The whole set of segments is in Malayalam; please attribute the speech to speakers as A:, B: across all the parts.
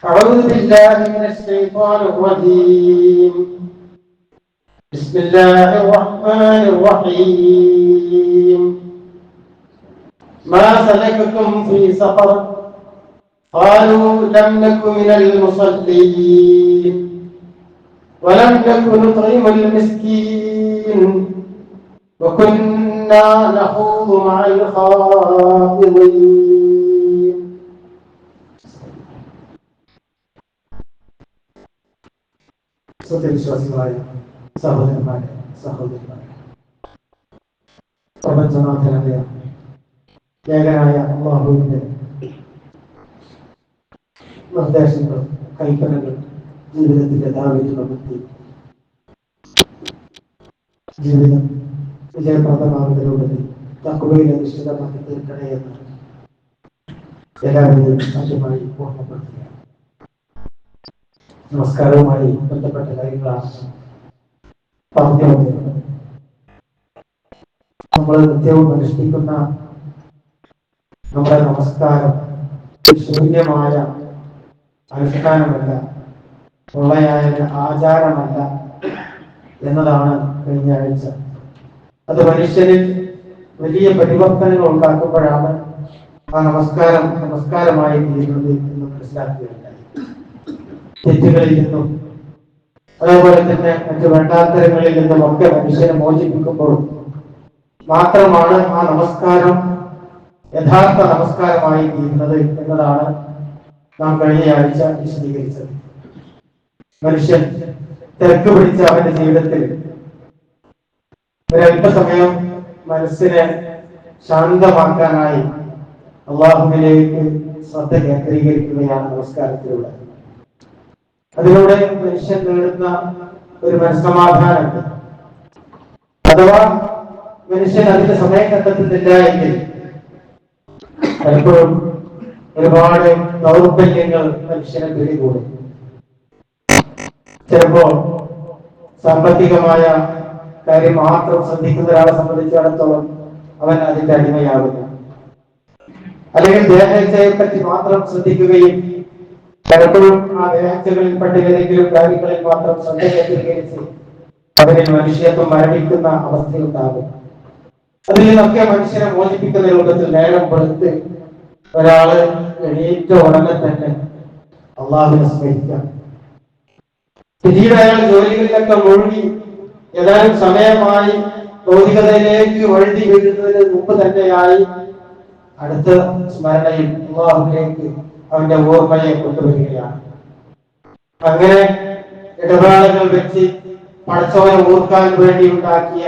A: أعوذ بالله من الشيطان الرجيم. بسم الله الرحمن الرحيم. ما سلككم في سقر قالوا لم نك من المصلين. ولم نك نطعم المسكين. وكنا نخوض مع الخائضين. സത്യവിശ്വാസികളായ സഹോദരന്മാരെ സഹോദരിമാരെ. പ്രപഞ്ചനാഥനായ ഏകനായ അള്ളാഹുവിന്റെ നിർദ്ദേശങ്ങളും കൽപ്പനകൾ ജീവിതത്തിന്റെ ധാവിൽ പകർത്തി ജീവിതം വിജയപ്രദമാകുന്നതിലൂടെ തക്കുവയിൽ അധിഷ്ഠിതമാക്കി തീർക്കണേ എന്ന് എല്ലാവരെയും ആദ്യമായി ഓർമ്മപ്പെടുത്തുകയാണ് നമസ്കാരവുമായി ബന്ധപ്പെട്ട കാര്യങ്ങളാണ് നമ്മൾ നിത്യവും അനുഷ്ഠിക്കുന്ന നമ്മുടെ നമസ്കാരം ശൂന്യമായ അനുഷ്ഠാനമല്ല ഉള്ളയായ ആചാരമല്ല എന്നതാണ് കഴിഞ്ഞ ആഴ്ച. അത് മനുഷ്യരിൽ വലിയ പരിവർത്തനങ്ങൾ ഉണ്ടാക്കുമ്പോഴാണ് ആ നമസ്കാരം നമസ്കാരമായി തീരുന്നത് എന്ന് മനസ്സിലാക്കുകയുണ്ടായി. തെറ്റുകളിൽ നിന്നും അതേപോലെ തന്നെ മറ്റു വേണ്ടാത്തരങ്ങളിൽ നിന്നും ഒക്കെ മനുഷ്യനെ മോചിപ്പിക്കുമ്പോൾ മാത്രമാണ് ആ നമസ്കാരം യഥാർത്ഥ നമസ്കാരമായി തീരുന്നത് എന്നതാണ് നാം കഴിഞ്ഞ ആഴ്ച വിശദീകരിച്ചത്. മനുഷ്യൻ തിരക്ക് പിടിച്ച അവന്റെ ജീവിതത്തിൽ ഒരല്പസമയം മനസ്സിനെ ശാന്തമാക്കാനായി അള്ളാഹുവിലേക്ക് ശ്രദ്ധ കേന്ദ്രീകരിക്കുകയാണ് നമസ്കാരത്തിലൂടെ. അതിലൂടെ മനുഷ്യൻ നേടുന്ന ഒരു മനസ്സമാധാനമുണ്ട്. അഥവാ മനുഷ്യൻ അതിന്റെ സമയം കണ്ടെത്തുന്നില്ല എങ്കിൽ പലപ്പോഴും ഒരുപാട് ദൗർബല്യങ്ങൾ മനുഷ്യനെ പിടികൂടും. ചിലപ്പോ സാമ്പത്തികമായ കാര്യം മാത്രം ശ്രദ്ധിക്കുന്ന ഒരാളെ സംബന്ധിച്ചിടത്തോളം അവൻ അതിന്റെ അടിമയാകുന്നു. അല്ലെങ്കിൽ ദേഹത്തെ പറ്റി മാത്രം ശ്രദ്ധിക്കുകയും പലപ്പോഴും ആ ദേഹച്ചകളിൽപ്പെട്ട ഏതെങ്കിലും കാര്യങ്ങളിൽ മാത്രം ശ്രദ്ധ കേന്ദ്രീകരിച്ച് അവരിൽ മനുഷ്യത്വം മരണിക്കുന്ന അവസ്ഥയുണ്ടാകും. അതിൽ നിന്നൊക്കെ മനുഷ്യനെ മോചിപ്പിക്കുന്ന രൂപത്തിൽ നേരം കൊടുത്ത് ഒരാൾ എണീറ്റ ഉടനെ തന്നെ അള്ളാഹുവിനെ സ്മരിക്കാം. പിന്നീട് അയാൾ ജോലികളിലൊക്കെ മുഴുകി ഏതാനും സമയമായി ഭൗതികതയിലേക്ക് വഴുതി വീഴുന്നതിന് മുമ്പ് തന്നെയായി അടുത്ത സ്മരണയിൽ അള്ളാഹുവിലേക്ക് അവന്റെ ഓർമ്മയെ കൊണ്ടുവരികയാണ്. അങ്ങനെ ഇടപാടുകൾ വെച്ച് പടച്ചവനെ ഓർക്കാൻ വേണ്ടി ഉണ്ടാക്കിയ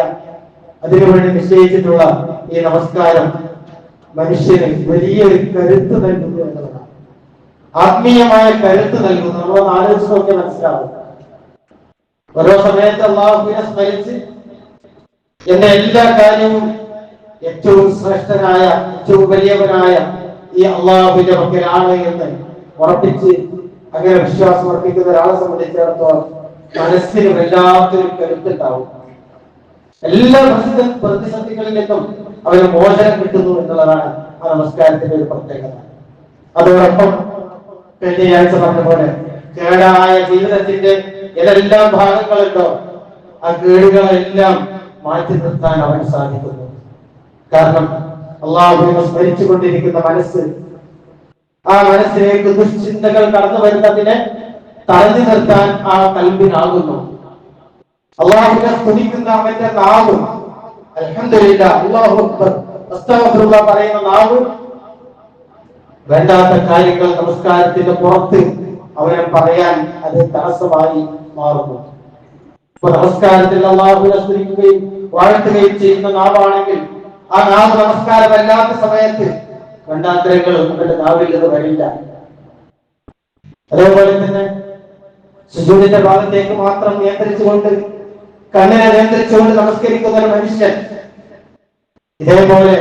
A: അതിനുവേണ്ടി നിശ്ചയിച്ചിട്ടുള്ള ഈ നമസ്കാരം മനുഷ്യന് വലിയൊരു കരുത്ത് നൽകുന്നു എന്നതാണ് ആത്മീയമായ കരുത്ത് നൽകുന്നു. നമ്മൾ ആലോചിച്ച് നോക്കി മനസ്സിലാവും. ഓരോ സമയത്ത് അള്ളാഹുവിനെ സ്മരിച്ച് എന്റെ എല്ലാ കാര്യവും ഏറ്റവും ശ്രേഷ്ഠനായ ഏറ്റവും വലിയവനായ ഈ അള്ളാഹുവിന്റെ പക്കലാണ് എന്ന് ഉറപ്പിച്ച് അങ്ങനെ വിശ്വാസം അർപ്പിക്കുന്ന ഒരാളെ സംബന്ധിച്ചിടത്തോളം മനസ്സിന് വല്ലാത്തൊരു കരുത്തുണ്ടാവും. എല്ലാ പ്രസിദ്ധ പ്രതിസന്ധികളിൽ നിന്നും അവന് മോചനം കിട്ടുന്നു എന്നുള്ളതാണ് ആ നമസ്കാരത്തിന്റെ ഒരു പ്രത്യേകത. അതോടൊപ്പം കഴിഞ്ഞയാഴ്ച പറഞ്ഞ പോലെ കേടായ ജീവിതത്തിന്റെ ഏതെല്ലാം ഭാഗങ്ങളുണ്ടോ ആ കേടുകളെല്ലാം മാറ്റി നിർത്താൻ അവന് സാധിക്കുന്നു. കാരണം അള്ളാഹുവിനെ സ്മരിച്ചു കൊണ്ടിരിക്കുന്ന മനസ്സ്. ആ മനസ്സിലേക്ക് ദുശ്ചിന്തകൾ കടന്നു വരുന്നതിനെ തടഞ്ഞു നിർത്താൻ ആ കൽബിനാകുന്നു. അള്ളാഹുവിനെ സ്തുതിക്കുന്ന അവന്റെ നാവ് അൽഹംദുലില്ലാ അല്ലാഹു അക്ബർ പറയുന്ന നാവ് വേണ്ടാത്ത കാര്യങ്ങൾ നമസ്കാരത്തിന്റെ പുറത്ത് അവനെ പറയാൻ അത് തടസ്സമായി മാറുന്നു. ഇപ്പൊ നമസ്കാരത്തിൽ അള്ളാഹുവിനെ സ്തുതിക്കുകയും വാഴ്ത്തുകയും ചെയ്യുന്ന നാവാണെങ്കിൽ ആ നാവ് നമസ്കാരമല്ലാത്ത സമയത്ത് വേണ്ടാത്തരങ്ങൾ നമ്മുടെ നാവിൽ നിന്ന് വരില്ല. അതേപോലെ തന്നെ സുജൂദിന്റെ ഭാഗത്തേക്ക് മാത്രം നിയന്ത്രിച്ചുകൊണ്ട് കണ്ണിനെ നിയന്ത്രിച്ചുകൊണ്ട് നമസ്കരിക്കുന്ന ഒരു മനുഷ്യൻ. ഇതേപോലെ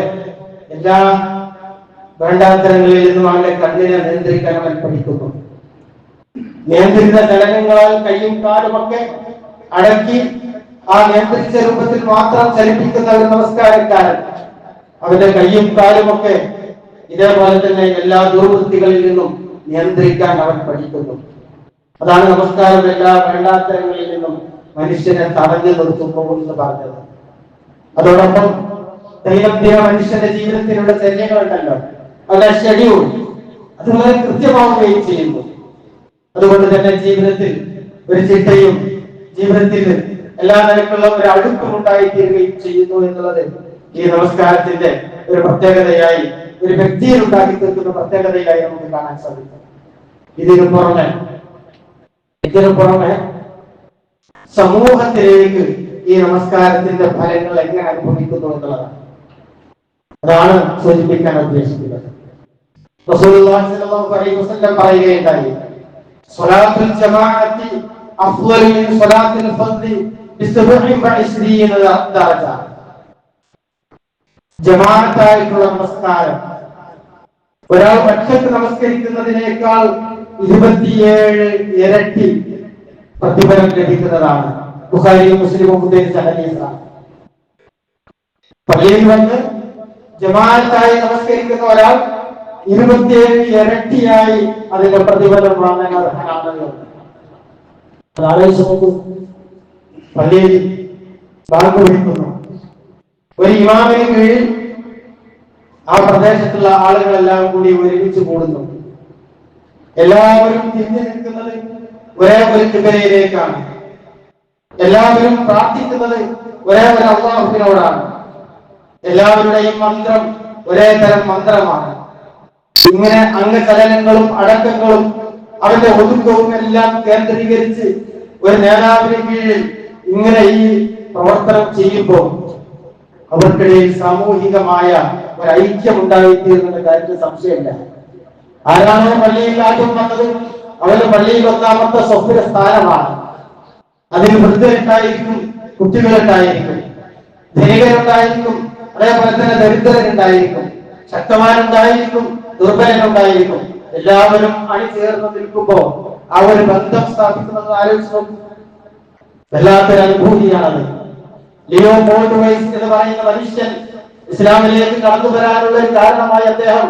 A: എല്ലാ വേണ്ടാത്തരങ്ങളിൽ നിന്നും അവന്റെ കണ്ണിനെ നിയന്ത്രിക്കാൻ അവൻ പഠിക്കുന്നു. നിയന്ത്രിത ചലനങ്ങളാൽ കൈയും കാലുമൊക്കെ അടക്കി ആ നിയന്ത്രിച്ച രൂപത്തിൽ മാത്രം ചലിപ്പിക്കുന്ന ഒരു നമസ്കാരക്കാരൻ. അവന്റെ കയ്യും കാലുമൊക്കെ ഇതേപോലെ തന്നെ എല്ലാ ദുർവൃത്തികളിൽ നിന്നും നിയന്ത്രിക്കാൻ അവൻ പഠിക്കുന്നു. അതാണ് നമസ്കാരം എല്ലാ വേണ്ടാത്തരങ്ങളിൽ നിന്നും മനുഷ്യനെ തടഞ്ഞു നിർത്തുന്നു എന്ന് പറഞ്ഞത്. അതോടൊപ്പം ദൈനംദിന മനുഷ്യന്റെ ജീവിതത്തിലുള്ള ചര്യങ്ങളുണ്ടല്ലോ അവരുടെ ഷെഡ്യൂൾ അത് വളരെ കൃത്യമാവുകയും ചെയ്യുന്നു. അതുകൊണ്ട് തന്നെ ജീവിതത്തിൽ ഒരു ചിട്ടയും ജീവിതത്തിൽ എല്ലാ നിലക്കുള്ള ഒരു അടുപ്പം ഉണ്ടായിത്തീരുകയും ചെയ്യുന്നു എന്നുള്ളത് ഈ നമസ്കാരത്തിന്റെ ഒരു പ്രത്യേകതയായി ഒരു വ്യക്തിയിൽ ഉണ്ടാക്കി തീർക്കുന്ന പ്രത്യേകതയായി നമുക്ക് കാണാൻ സാധിക്കും. ഇതിനു പുറമെ ഇതിനു പുറമെ സമൂഹത്തിലേക്ക് ഈ നമസ്കാരത്തിന്റെ ഫലങ്ങൾ എങ്ങനെ അനുഭവിക്കുന്നു എന്നുള്ളതാണ്. അതാണ് സൂചിപ്പിക്കാൻ ഉദ്ദേശിക്കുന്നത്. പറയുകയുണ്ടായി ജമാഅത്തായിട്ടുള്ള നമസ്കാരം. ഒരാൾ ഒറ്റയ്ക്ക് നമസ്കരിക്കുന്നതിനേക്കാൾ ഇരുപത്തിയേഴ് ഇരട്ടി പ്രതിഫലം ലഭിക്കുന്നതാണ്. ബുഖാരിയും മുസ്ലിമും ഉദ്ധരിച്ച ഹദീസാണ്. പള്ളിയിൽ വന്ന് ജമാഅത്തായി നമസ്കരിക്കുന്ന ഒരാൾ ഇരുപത്തിയേഴ് ഇരട്ടിയായി അതിന്റെ പ്രതിഫലം വാങ്ങാൻ അർഹനാണല്ലോ. അത് നോക്കൂ. പള്ളിയിൽ ബാങ്ക് ഒരു ഇമാമിന് കീഴിൽ ആ പ്രദേശത്തുള്ള ആളുകളെല്ലാം കൂടി ഒരുമിച്ച് കൂടുന്നു. എല്ലാവരും തിരിഞ്ഞു ഒരേ ഒരു കിബലയിലേക്കാണ് എല്ലാവരും പ്രാർത്ഥിക്കുന്നത് ഒരേ ഒരു അള്ളാഹുവിനോടാണ്. എല്ലാവരുടെയും മന്ത്രം ഒരേ തരം മന്ത്രമാണ്. ഇങ്ങനെ അംഗചലനങ്ങളും അടക്കങ്ങളും അവന്റെ ഒതുക്കവും എല്ലാം കേന്ദ്രീകരിച്ച് ഒരു നേതാവിന് കീഴിൽ ഇങ്ങനെ ഈ പ്രവർത്തനം ചെയ്യുമ്പോൾ അവർക്കിടയിൽ സാമൂഹികമായ ഒരു ഐക്യം ഉണ്ടായിത്തീർന്ന കാര്യത്തിൽ സംശയമില്ല. ആരാണ് പള്ളിയിൽ ആദ്യം വന്നത് അവന് പള്ളിയിൽ ഒന്നാമത്തെ സ്വപ്ന സ്ഥാനമാണ്. അതിൽ വൃദ്ധരുണ്ടായിരിക്കും കുട്ടികളുണ്ടായിരിക്കും. ധനികരുണ്ടായിരിക്കും അതേപോലെ തന്നെ ദരിദ്രരുണ്ടായിരിക്കും. ശക്തമാരുണ്ടായിരിക്കും ദുർബലരുണ്ടായിരിക്കും. എല്ലാവരും അണിചേർന്ന് നിൽക്കുമ്പോൾ ആ ഒരു ബന്ധം സ്ഥാപിക്കുന്നത് ആലോചിച്ച് നോക്കും. വല്ലാത്തൊരു അനുഭൂതിയാണത് ലിയോ മോൾഡ് വൈസ് എന്ന് പറയുന്ന മനുഷ്യൻ ഇസ്ലാമിലേക്ക് കടന്നു വരാനുള്ള ഒരു കാരണമായി അദ്ദേഹം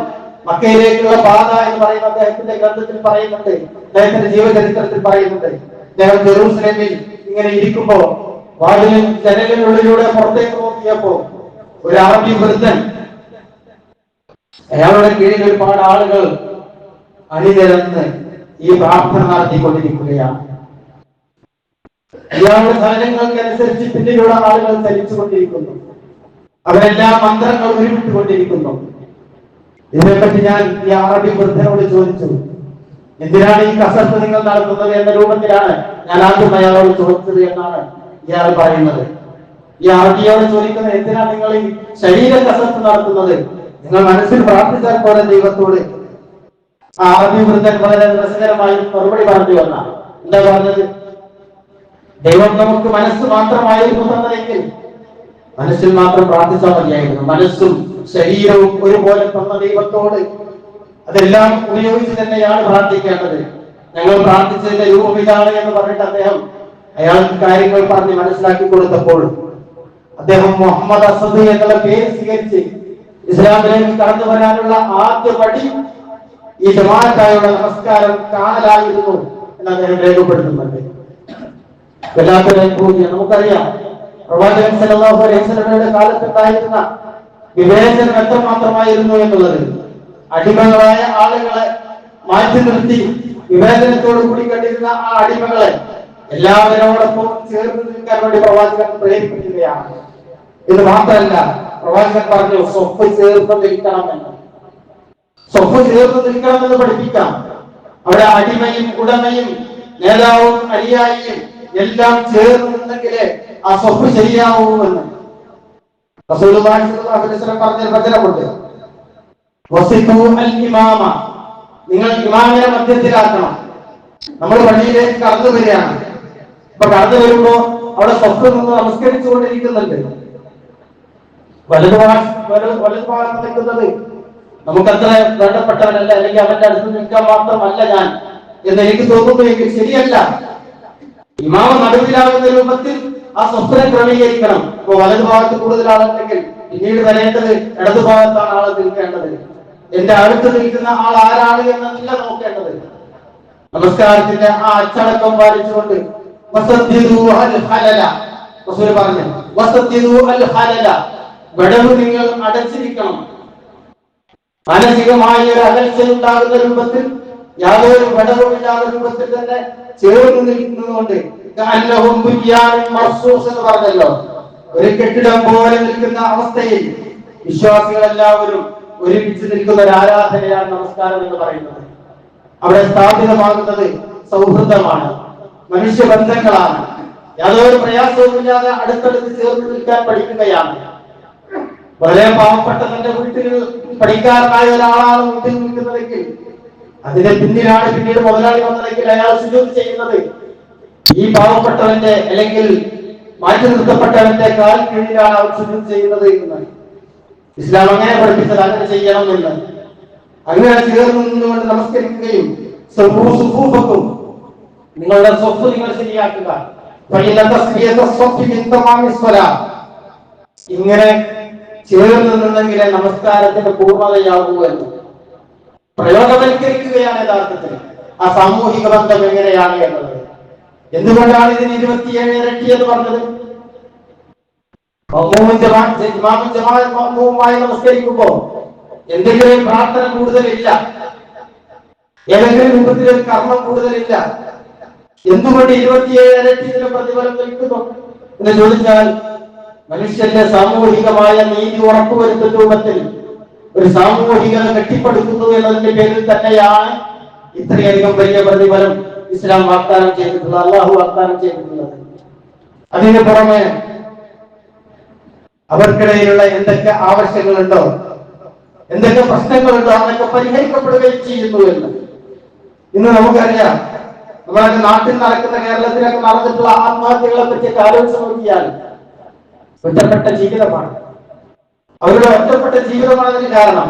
A: മക്കയിലേക്കുള്ള പാത എന്ന് പറയുന്ന അദ്ദേഹത്തിന്റെ ഗ്രന്ഥത്തിൽ പറയുന്നുണ്ട്. അദ്ദേഹത്തിന്റെ ജീവചരിത്രത്തിൽ പറയുന്നുണ്ട്. അദ്ദേഹം ജെറൂസലേമിൽ ഇങ്ങനെ ഇരിക്കുമ്പോ വാതിലിൽ ജനലിനുള്ളിലൂടെ പുറത്തേക്ക് നോക്കിയപ്പോ ഒരു അറബി വൃദ്ധൻ അയാളുടെ കീഴിൽ ഒരുപാട് ആളുകൾ അണിനിരന്ന് ഈ പ്രാർത്ഥന നടത്തിക്കൊണ്ടിരിക്കുകയാണ്. ഇയാളുടെ സാധനങ്ങൾക്കനുസരിച്ച് പിന്നിലുള്ള ആളുകൾ ധരിച്ചുകൊണ്ടിരിക്കുന്നു അവരെല്ലാ മന്ത്രങ്ങൾ ഉരുവിട്ടുകൊണ്ടിരിക്കുന്നു. ഇതിനെപ്പറ്റി ഞാൻ ഈ അറബി വൃദ്ധനോട് ചോദിച്ചു എന്തിനാണ് ഈ കസർത്ത് നിങ്ങൾ നടത്തുന്നത് എന്ന രൂപത്തിലാണ് ഞാൻ ആദ്യം അയാളോട് ചോദിച്ചത് എന്നാണ് ഇയാൾ പറയുന്നത്. ഈ അറബിയോട് ചോദിക്കുന്നത് എന്തിനാണ് നിങ്ങൾ ഈ ശരീര കസർത്ത് നടത്തുന്നത്? നിങ്ങൾ മനസ്സിൽ പ്രാർത്ഥിച്ചാൽ പോലെ ദൈവത്തോട്. ആ അറബി വൃദ്ധൻ വളരെ രസകരമായി മറുപടി പറഞ്ഞു എന്നാണ് എന്താ പറഞ്ഞത്? ദൈവം നമുക്ക് മനസ്സ് മാത്രമായിരുന്നു തന്നതെങ്കിൽ മനസ്സിൽ മാത്രം പ്രാർത്ഥിച്ചാൽ മതിയായിരുന്നു. മനസ്സും ശരീരവും ഒരുപോലെ തന്ന ദൈവത്തോട് അതെല്ലാം ഉപയോഗിച്ച് തന്നെയാണ് പ്രാർത്ഥിക്കേണ്ടത്. ഞങ്ങൾ പ്രാർത്ഥിച്ചതിന്റെ രൂപം ഇതാണ് എന്ന് പറഞ്ഞിട്ട് അദ്ദേഹം അയാൾക്ക് കാര്യങ്ങൾ പറഞ്ഞ് മനസ്സിലാക്കി കൊടുത്തപ്പോൾ അദ്ദേഹം മുഹമ്മദ് അസദ് എന്നുള്ള പേര് സ്വീകരിച്ച് ഇസ്ലാമിലേക്ക് കടന്നു വരാനുള്ള ആദ്യ പടി ഈ ജമാഅത്തായുള്ള നമസ്കാരം കാണലായിരുന്നു എന്ന് അദ്ദേഹം രേഖപ്പെടുത്തുന്നുണ്ട്. വല്ലാത്തൊരു അനുഭൂതി നമുക്കറിയാം. പ്രവാചകൻ സല്ലല്ലാഹു അലൈഹി വസല്ലമയുടെ കാലത്തുണ്ടായിരുന്ന വിവേചനം എത്രമാത്രമായിരുന്നു എന്നുള്ളത്? അടിമകളായ ആളുകളെ മാറ്റി നിർത്തി വിവേചനത്തോട് കൂടി കണ്ടിരുന്ന ആ അടിമകളെ എല്ലാവരോടൊപ്പം ചേർന്ന് നിൽക്കാൻ വേണ്ടി പ്രവാചകൻ പ്രേരിപ്പിക്കുകയാണ്. ഇത് മാത്രമല്ല പ്രവാചകൻ പറഞ്ഞു സ്വപ്പ് ചേർന്ന് നിൽക്കണമെന്ന് സ്വപ്പ് ചേർന്ന് നിൽക്കണമെന്ന് പഠിപ്പിക്കാം. അവിടെ അടിമയും ഉടമയും നേതാവും അനുയായിയും എല്ലാം ചേർന്നുണ്ടെങ്കിലേ ആ സ്വപ്പ് ശരിയാവൂ എന്ന് റസൂലുള്ളാഹി സ്വല്ലല്ലാഹു അലൈഹി വസല്ലം പറഞ്ഞ വചനമുണ്ട്. നിങ്ങൾ ഇമാമിനെ മധ്യത്തിലാക്കണം. നമ്മൾ പള്ളിയിലേക്ക് കടന്നു വരികയാണ്. അപ്പൊ കടന്നു വരുമ്പോ അവിടെ സ്വത്ത് നിന്ന് നമസ്കരിച്ചുകൊണ്ടിരിക്കുന്നുണ്ട്. വലതുഭാഗം നിൽക്കുന്നത് നമുക്കത്ര വേണ്ടപ്പെട്ടവനല്ല അല്ലെങ്കിൽ അവന്റെ അടുത്ത് നിൽക്കാൻ മാത്രമല്ല ഞാൻ. എന്ന് എനിക്ക് തോന്നുന്നു ശരിയല്ല. ഇമാമ നടുവിലാകുന്ന രൂപത്തിൽ ആ സ്വപ്നം ക്രമീകരിക്കണം. ഇപ്പൊ വലതുഭാഗത്ത് കൂടുതൽ ആളുണ്ടെങ്കിൽ പിന്നീട് വരേണ്ടത് ഇടതുഭാഗത്താണ് ആളെ നിൽക്കേണ്ടത്. എന്റെ അടുത്ത് നിൽക്കുന്ന ആൾ ആരാണ് എന്നല്ല നോക്കേണ്ടത്. നമസ്കാരത്തിന്റെ ആ അച്ചടക്കം പാലിച്ചുകൊണ്ട് പറഞ്ഞു വിടവ് നിങ്ങൾ അടച്ചിരിക്കണം. മാനസികമായ ഒരു അകൽച്ച ഉണ്ടാകുന്ന രൂപത്തിൽ യാതൊരു വിടവുമില്ലാത്ത രൂപത്തിൽ തന്നെ ചേർന്ന് നിൽക്കുന്നതുകൊണ്ട് എന്ന് പറഞ്ഞല്ലോ. ഒരു കെട്ടിടം പോലെ നിൽക്കുന്ന അവസ്ഥയിൽ വിശ്വാസികളെല്ലാവരും ഒരുമിച്ച് നിൽക്കുന്ന ഒരു ആരാധനയാണ് നമസ്കാരം എന്ന് പറയുന്നത്. അവിടെ സ്ഥാപിതമാകുന്നത് സൗഹൃദമാണ് മനുഷ്യബന്ധങ്ങളാണ്. യാതൊരു പ്രയാസവുമില്ലാതെ അടുത്തടുത്ത് ചേർന്ന് നിൽക്കാൻ പഠിക്കുകയാണ്. വളരെ പാവപ്പെട്ട തന്റെ വീട്ടിൽ പഠിക്കാരനായ ഒരാളാണ് വീട്ടിൽ നിൽക്കുന്നതെങ്കിൽ അതിന്റെ പിന്നിലാണ് പിന്നീട് മുതലാളി വന്നതെങ്കിൽ അയാൾ സുജൂത് ചെയ്യുന്നത്. ഈ പാവപ്പെട്ടവന്റെ അല്ലെങ്കിൽ മാറ്റി നിർത്തപ്പെട്ടവന്റെ കാൽ കീഴിലാണ് അവർ സുജൂത് ചെയ്യുന്നത് എന്ന്. ഇസ്ലാം അങ്ങനെ പഠിപ്പിച്ചത് അങ്ങനെ ചെയ്യണമെന്ന് അങ്ങനെ ചേർന്ന് നിന്നുകൊണ്ട് നമസ്കരിക്കുകയും നിങ്ങളുടെ സ്വത്ത് നിങ്ങൾ ശരിയാക്കുക. ഇങ്ങനെ ചേർന്ന് നിന്നെങ്കിലേ നമസ്കാരത്തിന്റെ പൂർണതയാകൂ എന്ന്. പ്രയോഗവൽക്കരിക്കുകയാണ് യഥാർത്ഥത്തിൽ. ആ സാമൂഹിക ബന്ധം എങ്ങനെയാണ് എന്നത്? എന്തുകൊണ്ടാണ് ഇതിന് ഇരുപത്തിയേഴ് ഇരട്ടി എന്ന് പറഞ്ഞത്? നമസ്കരിക്കുമ്പോ എന്തെങ്കിലും പ്രാർത്ഥന കൂടുതലില്ല. ഏതെങ്കിലും രൂപത്തിൽ കർമ്മം കൂടുതലില്ല. എന്തുകൊണ്ട് ഇരുപത്തിയേഴ് ഇരട്ടി ഇതിന് പ്രതിഫലം ലഭിക്കുന്നു? എന്ന് ചോദിച്ചാൽ മനുഷ്യന്റെ സാമൂഹികമായ നീതി ഉറപ്പുവരുത്തുന്ന രൂപത്തിൽ ഒരു സാമൂഹികത കെട്ടിപ്പടുക്കുന്നു എന്നതിന്റെ പേരിൽ തന്നെയാണ് ഇത്രയധികം വലിയ പ്രതിഫലം ഇസ്ലാം വാഗ്ദാനം ചെയ്തിട്ടുള്ളത് അള്ളാഹു വാഗ്ദാനം ചെയ്തിട്ടുള്ളത്. അതിന് പുറമെ അവർക്കിടയിലുള്ള എന്തൊക്കെ ആവശ്യങ്ങളുണ്ടോ എന്തൊക്കെ പ്രശ്നങ്ങളുണ്ടോ അതൊക്കെ പരിഹരിക്കപ്പെടുകയും ചെയ്യുന്നു എന്ന്. ഇന്ന് നമുക്കറിയാം നമ്മുടെ നാട്ടിൽ നടക്കുന്ന കേരളത്തിലൊക്കെ നടന്നിട്ടുള്ള ആത്മഹത്യകളെ പറ്റിയൊക്കെ ആലോചിച്ച് നോക്കിയാൽ ഒറ്റപ്പെട്ട ജീവിതമാണ്. അവരുടെ ഒറ്റപ്പെട്ട ജീവിതമാണ് അതിന് കാരണം.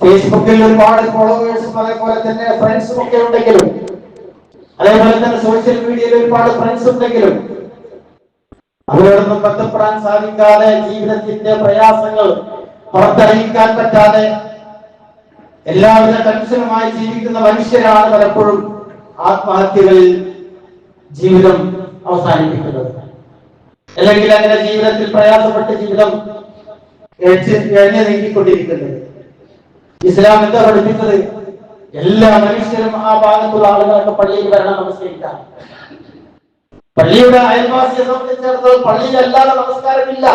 A: ഫേസ്ബുക്കിൽ ഒരുപാട് ഫോളോവേഴ്സും അതേപോലെ തന്നെ ഫ്രണ്ട്സും ഒക്കെ ഉണ്ടെങ്കിലും അതേപോലെ തന്നെ സോഷ്യൽ മീഡിയയിൽ ഒരുപാട് ഫ്രണ്ട്സ് ഉണ്ടെങ്കിലും അവരോടൊന്നും ബന്ധപ്പെടാൻ സാധിക്കാതെ ജീവിതത്തിന്റെ പ്രയാസങ്ങൾ പുറത്തറിയിക്കാൻ പറ്റാതെ എല്ലാവിധ ടെൻഷനുമായി ജീവിക്കുന്ന മനുഷ്യരാണ് പലപ്പോഴും ആത്മഹത്യകളിൽ ജീവിതം അവസാനിപ്പിക്കുന്നത്. അല്ലെങ്കിൽ അങ്ങനെ ജീവിതത്തിൽ പ്രയാസപ്പെട്ട ജീവിതം എഴുതി നീക്കിക്കൊണ്ടിരിക്കുന്നത് ഇസ്ലാം എന്താ പഠിപ്പിച്ചത്? എല്ലാ മനുഷ്യരും ആ ഭാഗത്തുള്ള ആളുകളൊക്കെ പള്ളിയിൽ വരണം നമസ്കരിക്കാം പള്ളിയുടെ അയൽവാസിയെ സംബന്ധിച്ചിടത്തോളം പള്ളിയിൽ അല്ലാതെ നമസ്കാരമില്ല.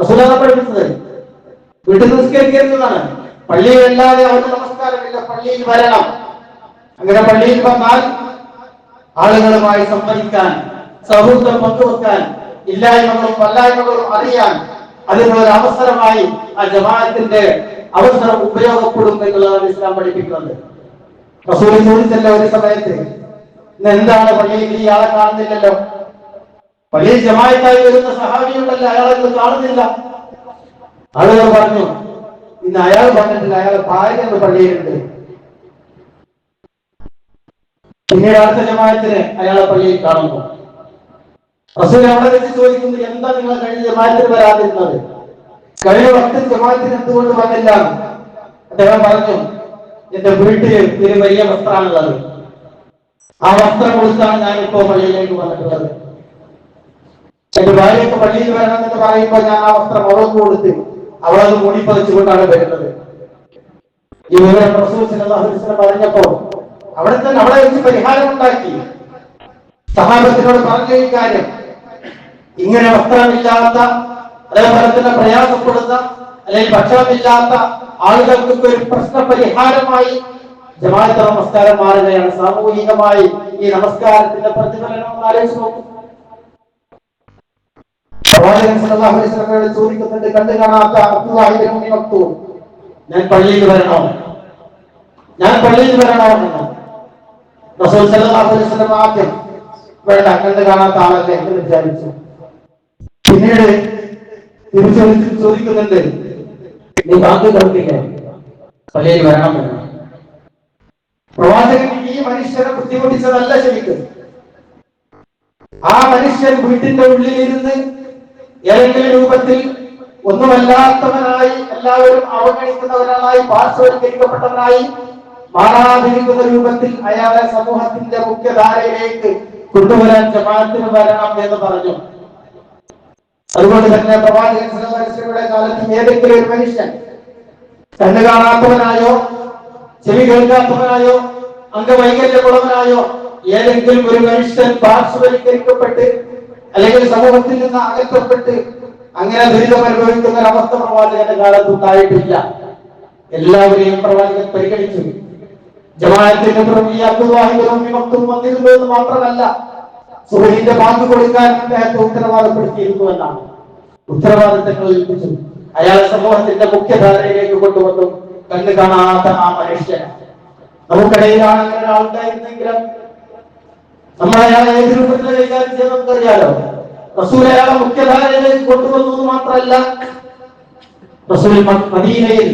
A: റസൂലാണ് പഠിപ്പിച്ചത്? വീട്ടിൽ നിസ്കരിക്കരുതെന്നാണ്. പള്ളിയിൽ അല്ലാതെ അവർക്ക് നമസ്കാരമില്ല. പള്ളിയിൽ വരണം. അങ്ങനെ പള്ളിയിൽ വന്നാൽ ആളുകളുമായി സംവദിക്കാൻ സൗഹൃദം പങ്കുവെക്കാൻ ഇല്ലായ്മകളും വല്ലായ്മകളും അറിയാൻ അതിനുള്ള അവസരമായി ആ ജമാഅത്തിന്റെ അവസരം ഉപയോഗപ്പെടും എന്നുള്ളതാണ് ഇസ്ലാം പഠിപ്പിക്കുന്നത്. റസൂൽ ചോദിച്ചല്ലോ ഒരു സമയത്ത്? എന്താണ് പള്ളിയിൽ ആളെ കാണുന്നില്ലല്ലോ? പള്ളിയിൽ ജമായത്തായി വരുന്ന സഹാബിയുണ്ടല്ലോ അയാളെ കാണുന്നില്ല. ആളുകൾ പറഞ്ഞു ഇന്ന് അയാൾ പറഞ്ഞിട്ടില്ല അയാളെ ഭാര്യ എന്ന് പള്ളിയിലുണ്ട്. പിന്നീട് അടുത്ത ജമായത്തിന് അയാളെ പള്ളിയിൽ കാണുന്നു. റസൂൽ അവിടെ വെച്ച് ചോദിക്കുന്നു എന്താ നിങ്ങൾ കഴിഞ്ഞ ജമാഅത്തിന് വരാതിരുന്നത് കഴിഞ്ഞ വർഷം ജമാഅത്തിന് എന്തുകൊണ്ട് വന്നില്ല? അദ്ദേഹം പറഞ്ഞു എന്റെ വീട്ടിൽ ഒരു വലിയ വസ്ത്രമാണുള്ളത് ആ വസ്ത്രം കൊടുത്താണ് ഞാൻ ഇപ്പോ പള്ളിയിലേക്ക് വന്നിട്ടുള്ളത്. എന്റെ ഭാര്യയ്ക്ക് പള്ളിയിൽ വരണം എന്ന് പറയുമ്പോൾ ഞാൻ ആ വസ്ത്രം അവൾക്ക് കൊടുത്ത് അവളത് മൂടിപ്പതിച്ചുകൊണ്ടാണ് വരുന്നത്. ഈ വിവരം റസൂൽ പറഞ്ഞപ്പോ അവിടെ തന്നെ അവിടെ വെച്ച് പരിഹാരം ഉണ്ടാക്കി. സഹാബത്തിനോട് പറഞ്ഞ ഈ കാര്യം ഇങ്ങനെ വസ്ത്രമില്ലാത്ത അതേപോലെ തന്നെ പ്രയാസപ്പെടുന്ന അല്ലെങ്കിൽ ഭക്ഷണമില്ലാത്ത ആളുകൾക്കൊക്കെ ഒരു പ്രശ്ന പരിഹാരമായി ജമാഅത്ത് നമസ്കാരം മാറുകയാണ്. സാമൂഹികമായി ഈ നമസ്കാരത്തിന്റെ പ്രതിഫലനം ഒന്ന് ആലോചിച്ച് നോക്കും. കണ്ടു കാണാത്ത ഞാൻ പള്ളിയിൽ വരണോ? ഞാൻ പള്ളിയിൽ വരണോ? റസൂൽ സല്ലല്ലാഹു അലൈഹി ആദ്യം വേണ്ട കണ്ടു കാണാത്ത ആളല്ലേ? എന്ന് വിചാരിച്ചു. പിന്നീട് ചോദിക്കുന്നുണ്ട് നീ ബാങ്ക് കേൾക്കില്ലേ പള്ളിയിൽ വരണം പ്രവാചകൻ ഈ മനുഷ്യനെ ബുദ്ധിമുട്ടിച്ചതല്ല ശരിക്കും. ആ മനുഷ്യൻ വീട്ടിന്റെ ഉള്ളിലിരുന്ന് ഏതെങ്കിലും രൂപത്തിൽ ഒന്നുമല്ലാത്തവനായി എല്ലാവരും അവഗണിക്കുന്നവനായി പാർശ്വവൽക്കരിക്കപ്പെട്ടവനായി മാറാതിരിക്കുന്ന രൂപത്തിൽ അയാളെ സമൂഹത്തിന്റെ മുഖ്യധാരയിലേക്ക് കൊണ്ടുവരാൻ ജമാഅത്തിന് വരണം എന്ന് പറഞ്ഞു. അതുകൊണ്ട് തന്നെ പ്രവാചകൻ കാലത്ത് ഏതെങ്കിലും ഒരു മനുഷ്യൻ കണ്ണു കാണാത്തവനായോ ചെവി കേൾക്കാത്തവനായോ അംഗവൈകല്യമുള്ളവനായോ ഏതെങ്കിലും ഒരു മനുഷ്യൻ പാർശ്വവൽക്കരിക്കപ്പെട്ട് അല്ലെങ്കിൽ സമൂഹത്തിൽ നിന്ന് അകറ്റപ്പെട്ട് അങ്ങനെ ദുരിതം അനുഭവിക്കുന്ന ഒരു അവസ്ഥ പ്രവാചകന്റെ കാലത്ത് ഉണ്ടായിട്ടില്ല. എല്ലാവരെയും പ്രവാചകൻ പരിഗണിച്ചു. ജമാഅത്തിന്റെ വിമക്തും വന്നിരുന്നു എന്ന് മാത്രമല്ല സുഹൃത്തിന്റെ ബാങ്ക് കൊടുക്കാൻ അദ്ദേഹത്തെ ഉത്തരവാദപ്പെടുത്തിയിരുന്നു എന്നാണ്. ഉത്തരവാദിത്തങ്ങൾ ഏൽപ്പിച്ചു അയാൾ സമൂഹത്തിന്റെ മുഖ്യധാരയിലേക്ക് കൊണ്ടുവന്നു കണ്ണു കാണാത്ത ആ മനുഷ്യൻ നമുക്കിടയിലാണ് അങ്ങനെ ഒരാളുണ്ടായിരുന്നെങ്കിലും നമ്മൾ അയാളെ ഏത് രൂപത്തിൽ കൈകാര്യം ചെയ്ത് നമുക്കറിയാലോ? റസൂൽ അയാളെ മുഖ്യധാരയിലേക്ക് കൊണ്ടുവന്നു എന്ന് മാത്രമല്ല റസൂൽ മദീനയിൽ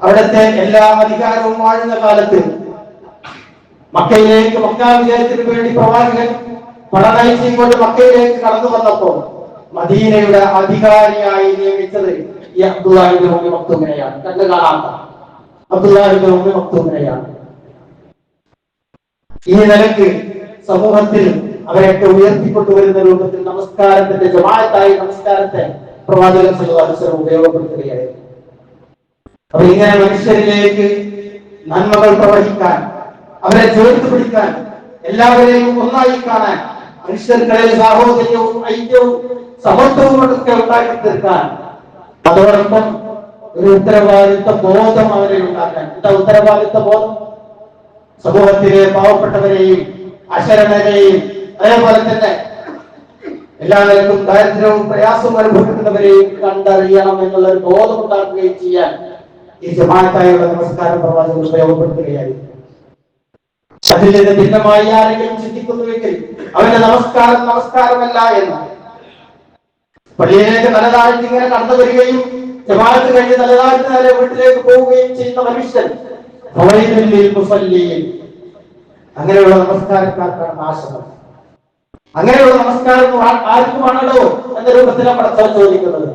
A: അവിടുത്തെ എല്ലാ അധികാരവും വാഴുന്ന കാലത്ത് മക്കയിലേക്ക് മക്ക വിജയത്തിന് വേണ്ടി പ്രവാചകൻ പടനയിച്ചും കൊണ്ട് മക്കയിലേക്ക് കടന്നു വന്നപ്പോ മദീനയുടെ അധികാരിയായി നിയമിച്ചത് ഈ അബ്ദുല്ലാഹിന്റെ ഉമ്മി മക്തൂമിനെയാണ്. കണ്ടു കാണാത്ത അബ്ദുല്ലാഹിന്റെ ഉമ്മി മക്തൂമിനെയാണ്. ഈ നിലയ്ക്ക് സമൂഹത്തിൽ അവരെയൊക്കെ ഉയർത്തിക്കൊണ്ടുവരുന്ന രൂപത്തിൽ നമസ്കാരത്തിന്റെ ജമായത്തായി നമസ്കാരത്തെ പ്രവാചകൻ വസല്ലം ഉപയോഗപ്പെടുത്തുകയായിരുന്നു. അപ്പൊ ഇങ്ങനെ മനുഷ്യരിലേക്ക് നന്മകൾ പ്രവഹിക്കാൻ അവരെ ചേർത്ത് പിടിക്കാൻ എല്ലാവരെയും ഒന്നായി കാണാൻ മനുഷ്യർക്കിടയിൽ സാഹോദര്യവും ഐക്യവും സമത്വവും ഒക്കെ ഉണ്ടാക്കി തീർക്കാൻ. അതോടൊപ്പം ഒരു ഉത്തരവാദിത്വ ബോധം അവരെ ഉണ്ടാക്കാൻ. എന്താ ഉത്തരവാദിത്വ ബോധം? സമൂഹത്തിലെ പാവപ്പെട്ടവരെയും അശരണരെയും അതേപോലെ തന്നെ എല്ലാവർക്കും ദാരിദ്ര്യവും പ്രയാസവും അനുഭവിക്കുന്നവരെയും കണ്ടറിയണം എന്നുള്ള ഒരു ബോധം ഉണ്ടാക്കുകയും ചെയ്യാൻ ഈ ജമാഅത്തായുള്ള നമസ്കാരം പ്രവാചകൻ ഉപയോഗപ്പെടുത്തുകയായിരുന്നു. അതിൽ നിന്ന് ഭിന്നമായി ആരെങ്കിലും ചിന്തിക്കുന്നുവെങ്കിൽ അവന്റെ നമസ്കാരം നമസ്കാരമല്ല എന്ന് പള്ളിയിലേക്ക് തലതാഴ്ത്തി ഇങ്ങനെ കടന്നു വരികയും ജമാഅത്ത് കഴിഞ്ഞ് തലതാഴ്ത്തി നേരെ വീട്ടിലേക്ക് പോവുകയും ചെയ്യുന്ന മനുഷ്യൻ. അങ്ങനെയുള്ള നമസ്കാരക്കാർക്കാണ് ആശ്രമം. അങ്ങനെയുള്ള നമസ്കാരം ആർക്കുമാണല്ലോ എന്ന രൂപത്തിലാണ് നമ്മൾ ചോദിക്കുന്നത്.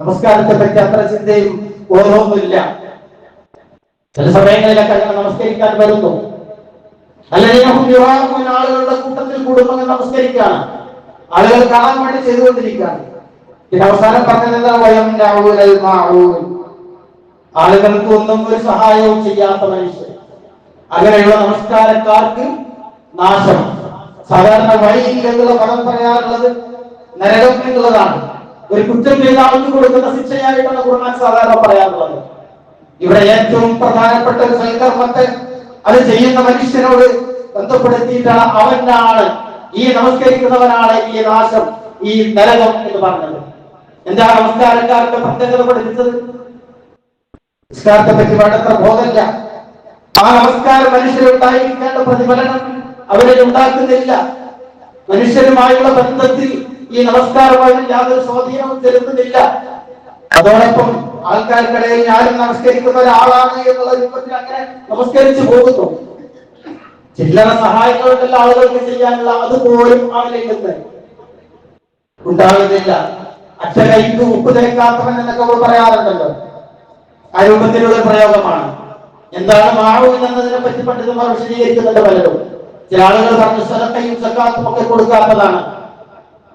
A: നമസ്കാരത്തെ പറ്റി അത്ര ചിന്തയും ഓരോന്നുമില്ല ചില സമയങ്ങളിലൊക്കെ അങ്ങനെ നമസ്കരിക്കാൻ വരുന്നു. ആളുകളുടെ കൂട്ടത്തിൽ കൂടുമ്പോൾ നമസ്കരിക്കാണ് ആളുകൾ കാണാൻ വേണ്ടി ചെയ്തുകൊണ്ടിരിക്കുകയാണ്. പിന്നെ അവസാനം പറഞ്ഞത് എന്താ? വയം രാവൂലൽ മാഊൻ. ആളുകൾക്ക് ഒന്നും ഒരു സഹായവും ചെയ്യാത്ത മനുഷ്യർ അങ്ങനെയുള്ള നമസ്കാരക്കാർക്ക് നാശം. സാധാരണ വഴിയിലുള്ള പദം പറയാറുള്ളത് നരകം എന്നുള്ളതാണ്. ഒരു കുറ്റം ചെയ്ത ആൾക്ക് കൊടുക്കുന്ന ശിക്ഷയായിട്ടുള്ള ഖുർആൻ സാധാരണ പറയാറുള്ളത്. ഇവിടെ ഏറ്റവും പ്രധാനപ്പെട്ട ഒരു സൽക്കർമ്മത്തെ അത് ചെയ്യുന്ന മനുഷ്യനോട് ബന്ധപ്പെടുത്തിയിട്ടാണ് അവനാണ് ഈ നമസ്കരിക്കുന്നവനാണ് ഈ നാശം ഈ നരകം എന്ന് പറഞ്ഞത്. എന്താ നമസ്കാരക്കാരുടെ പ്രത്യേകത പഠിപ്പിച്ചത്? നമസ്കാരത്തെ പറ്റി വേണ്ടത്ര ബോധമില്ല. ആ നമസ്കാരം മനുഷ്യരുണ്ടായിരിക്കേണ്ട പ്രതിഫലനം അവരിൽ ഉണ്ടാക്കുന്നില്ല. മനുഷ്യരുമായുള്ള ബന്ധത്തിൽ ഈ നമസ്കാരമായി യാതൊരു സ്വാധീനവും ചെലുത്തുന്നില്ല. അതോടൊപ്പം ആൾക്കാർക്കിടയിൽ ഞാനും നമസ്കരിക്കുന്ന ഒരാളാണ് എന്നുള്ള രൂപത്തിൽ അങ്ങനെ നമസ്കരിച്ചു പോകുന്നു. ചില്ലറ സഹായങ്ങളുണ്ടല്ലോ ആളുകൾക്ക് ചെയ്യാനുള്ള അതുപോലും അവരിൽ നിന്ന് ഉണ്ടാകുന്നില്ല. കൈക്ക് ഉപ്പ് തേക്കാത്തവൻ എന്നൊക്കെ നമ്മൾ പറയാറുണ്ടല്ലോ. ആ രൂപത്തിലുള്ള പ്രയോഗമാണ്. എന്താണ് മാവ് എന്നതിനെ പറ്റി പണ്ഡിതന്മാർ വിശദീകരിക്കുന്നുണ്ട് പലരും. ചില ആളുകൾ പറഞ്ഞു സ്ഥലത്തെയും സക്കാത്തും ഒക്കെ കൊടുക്കാത്തതാണ്.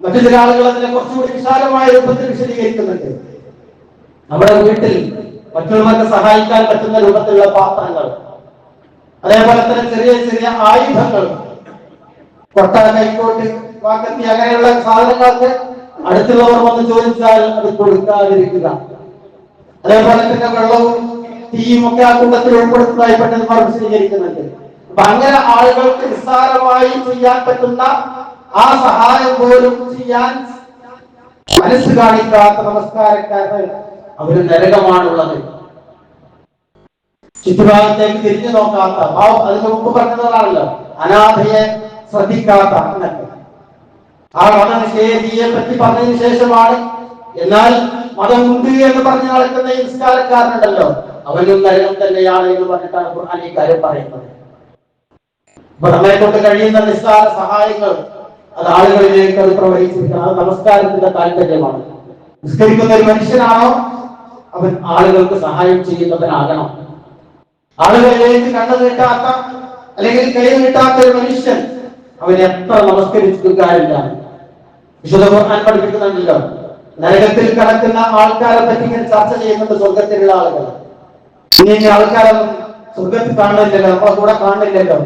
A: മറ്റു ചില ആളുകൾ അതിനെ കുറച്ചുകൂടി വിശാലമായ രൂപത്തിൽ വിശദീകരിക്കുന്നുണ്ട്. നമ്മുടെ വീട്ടിൽ മറ്റുള്ളവർക്ക് സഹായിക്കാൻ പറ്റുന്ന രൂപത്തിലുള്ള പാത്രങ്ങൾ അതേപോലെ തന്നെ ചെറിയ ചെറിയ ആയുധങ്ങൾ. കൊട്ട കൈക്കോട്ട് വാക്കത്തി അങ്ങനെയുള്ള സാധനങ്ങളൊക്കെ അടുത്തുള്ളവർ വന്ന് ചോദിച്ചാൽ അത് കൊടുക്കാതിരിക്കുക. അതേപോലെ തന്നെ വെള്ളവും തീയും ഒക്കെ ആ കൂട്ടത്തിൽ ഉൾപ്പെടുത്തുന്നതായി പണ്ഡിതന്മാർ വിശദീകരിക്കുന്നുണ്ട് അപ്പൊ അങ്ങനെ ആളുകൾക്ക് നിസ്സാരമായി ചെയ്യാൻ പറ്റുന്ന ആ സഹായം പോലും ചെയ്യാൻ മനസ്സ് കാണിക്കാത്ത നമസ്കാരക്കാരന് അവർ നരകമാണുള്ളത്. ചുറ്റുഭാഗത്തേക്ക് തിരിഞ്ഞു നോക്കാത്ത പാവം അതിന് മുമ്പ് പറഞ്ഞതാണല്ലോ അനാഥയെ ശ്രദ്ധിക്കാത്ത ആ മതനിഷേധിയെ പറ്റി പറഞ്ഞതിന് ശേഷമാണ് എന്നാൽ മതം ഉണ്ട് എന്ന് പറഞ്ഞ് നടക്കുന്ന നിസ്കാരക്കാരനുണ്ടല്ലോ അവനും നരകം തന്നെയാണ് എന്ന് പറഞ്ഞിട്ടാണ് ഖുർആൻ ഈ കാര്യം പറയുന്നത്. അപ്പൊ കൊണ്ട് കഴിയുന്ന നിസ്സാര സഹായങ്ങൾ അത് ആളുകളിലേക്ക് അത് പ്രവഹിച്ചിരിക്കണം അത് നമസ്കാരത്തിന്റെ താല്പര്യമാണ് നിസ്കരിക്കുന്ന ഒരു മനുഷ്യനാണോ? അവൻ ആളുകൾക്ക് സഹായം ചെയ്യുന്നവനാകണം. ആളുകളിലേക്ക് കണ്ണു നീട്ടാത്ത അല്ലെങ്കിൽ കൈ നീട്ടാത്ത ഒരു മനുഷ്യൻ അവൻ എത്ര നമസ്കരിച്ചിട്ടും കാര്യമില്ല. വിശുദ്ധ ഖുർആൻ പഠിപ്പിക്കുന്നുണ്ടല്ലോ നരകത്തിൽ കിടക്കുന്ന ആൾക്കാരെ പറ്റി ഇങ്ങനെ ചർച്ച ചെയ്യുന്നുണ്ട് സ്വർഗത്തിലുള്ള ആളുകൾ. ഇനി ആൾക്കാരൊന്നും സ്വർഗത്തിൽ കാണുന്നില്ലല്ലോ നമ്മളെ കൂടെ കാണുന്നില്ലല്ലോ.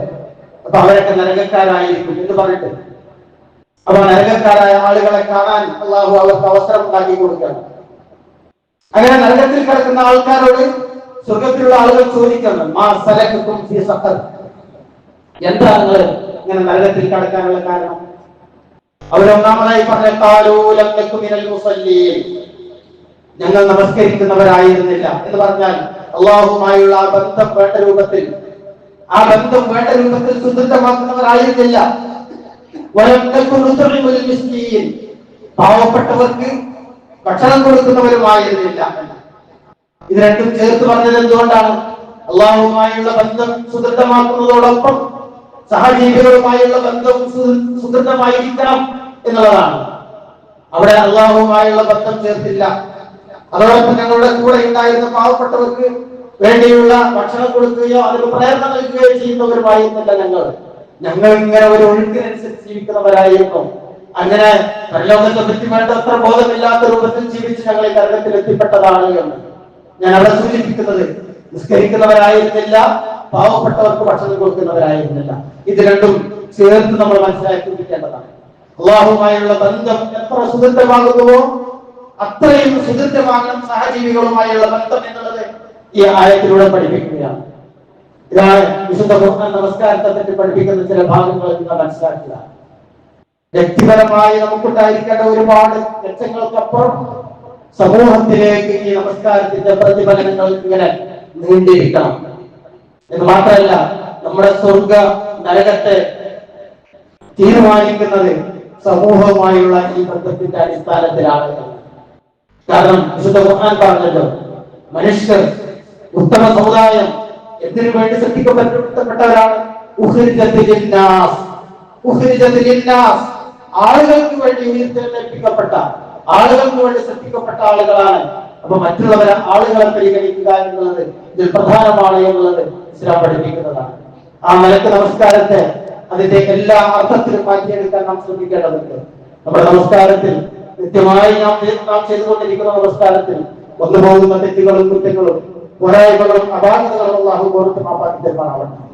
A: അപ്പൊ അവരൊക്കെ നരകക്കാരായിരിക്കും എന്ന് പറഞ്ഞിട്ട് അപ്പൊ നരകക്കാരായ ആളുകളെ കാണാൻ അള്ളാഹു അവർക്ക് അവസരം ഉണ്ടാക്കി കൊടുക്കണം. അങ്ങനെ നരകത്തിൽ കിടക്കുന്ന ആൾക്കാരോട് സ്വർഗത്തിലുള്ള ആളുകൾ ചോദിക്കണം മാ സലക്കും ഫി സഖർ? എന്താ നിങ്ങൾ ഇങ്ങനെ നരകത്തിൽ കിടക്കാനുള്ള കാരണം? അവരൊന്നാമതായി പറഞ്ഞ കാലൂലം മിനൽ മുസല്ലീൻ. ഞങ്ങൾ നമസ്കരിക്കുന്നവരായിരുന്നില്ല എന്ന് പറഞ്ഞാൽ അള്ളാഹുമായുള്ള ആ ബന്ധം വേണ്ട രൂപത്തിൽ ആ ബന്ധം വേണ്ട രൂപത്തിൽ സുദൃഢമാക്കുന്നവരായിരുന്നില്ല പാവപ്പെട്ടവർക്ക് ഭക്ഷണം കൊടുക്കുന്നവരുമായിരുന്നില്ല. ഇത് രണ്ടും ചേർത്ത് പറഞ്ഞത് എന്തുകൊണ്ടാണ്? അള്ളാഹുമായുള്ള ബന്ധം സുദൃഢമാക്കുന്നതോടൊപ്പം സഹജീവികളുമായുള്ള ബന്ധവും സുദൃഢമായിരിക്കണം എന്നുള്ളതാണ്. അവിടെ അള്ളാഹുമായുള്ള ബന്ധം ചേർത്തില്ല. അതോടൊപ്പം ഞങ്ങളുടെ കൂടെ ഉണ്ടായിരുന്ന പാവപ്പെട്ടവർക്ക് വേണ്ടിയുള്ള ഭക്ഷണം കൊടുക്കുകയോ അതിന് പ്രേരണ നൽകുകയോ ചെയ്യുന്നവരുമായിരുന്നില്ല ഞങ്ങൾ. ഞങ്ങൾ ഇങ്ങനെ ഒരു ഒഴുക്കിനനുസരിച്ച് ജീവിക്കുന്നവരായിരുന്നു അങ്ങനെ പരലോകത്തെ പറ്റി വേണ്ടത്ര ബോധമില്ലാത്ത രൂപത്തിൽ ജീവിച്ച് ഞങ്ങൾ ഈ നരകത്തിൽ എത്തിപ്പെട്ടതാണ് എന്ന്. ഞാൻ അവിടെ സൂചിപ്പിക്കുന്നത് നിസ്കരിക്കുന്നവരായിരുന്നില്ല പാവപ്പെട്ടവർക്ക് ഭക്ഷണം കൊടുക്കുന്നവരായിരുന്നില്ല. ഇത് രണ്ടും ചേർത്ത് നമ്മൾ മനസ്സിലാക്കിയിരിക്കേണ്ടതാണ്. അള്ളാഹുമായുള്ള ബന്ധം എത്ര സുഹൃത്തമാകുന്നുവോ അത്രയും സുഹൃത്തമാകണം സഹജീവികളുമായുള്ള ബന്ധം എന്നുള്ളത് ഈ ആയത്തിലൂടെ പഠിപ്പിക്കുകയാണ്. ഇതാണ് വിശുദ്ധ ഖുർആൻ നമസ്കാരത്തെ പഠിപ്പിക്കുന്ന ചില ഭാഗങ്ങൾ നിങ്ങൾ മനസ്സിലാക്കുക വ്യക്തിപരമായി നമുക്കുണ്ടായിരിക്കേണ്ട ഒരുപാട് ലക്ഷ്യങ്ങൾക്കപ്പുറം സമൂഹത്തിലേക്ക് ഈ നമസ്കാരത്തിന്റെ പ്രതിഫലനങ്ങൾ ഇങ്ങനെ നീണ്ടിരിക്കണം. എന്ന് മാത്രമല്ല നമ്മുടെ സ്വർഗ നരകത്തെ തീരുമാനിക്കുന്നത് സമൂഹവുമായുള്ള ഈ ബന്ധത്തിന്റെ അടിസ്ഥാനത്തിലാണ്. കാരണം വിശുദ്ധ ഖുർആൻ പറഞ്ഞല്ലോ മനുഷ്യർ ഉത്തമ സമുദായം എന്തിനു വേണ്ടി സൃഷ്ടിക്കപ്പെട്ടവരാണ്. ആളുകൾക്ക് വേണ്ടി ഉയർത്തെഴുന്നേൽപ്പിക്കപ്പെട്ട ആളുകൾക്ക് വേണ്ടി സൃഷ്ടിക്കപ്പെട്ട ആളുകളാണ്. അപ്പൊ മറ്റുള്ളവരെ ആളുകളെ പരിഗണിക്കുക എന്നുള്ളത് ഇതിൽ പ്രധാനമാണ് എന്നുള്ളത് ഇസ്ലാം പഠിപ്പിക്കുന്നതാണ്. ആ നിലയ്ക്ക് നമസ്കാരത്തെ അതിന്റെ എല്ലാ അർത്ഥത്തിലും മാറ്റിയെടുക്കാൻ നാം ശ്രമിക്കേണ്ടതുണ്ട്. നമ്മുടെ നമസ്കാരത്തിൽ കൃത്യമായി നാം നാം ചെയ്തുകൊണ്ടിരിക്കുന്ന നമസ്കാരത്തിൽ ഒന്നു പോകുന്ന തെറ്റുകളും കുറ്റങ്ങളും പോരായ്മകളും അപാകതകളും അള്ളാഹു ഓർത്ത് മാപ്പാക്കി തരുമാറാവട്ടെ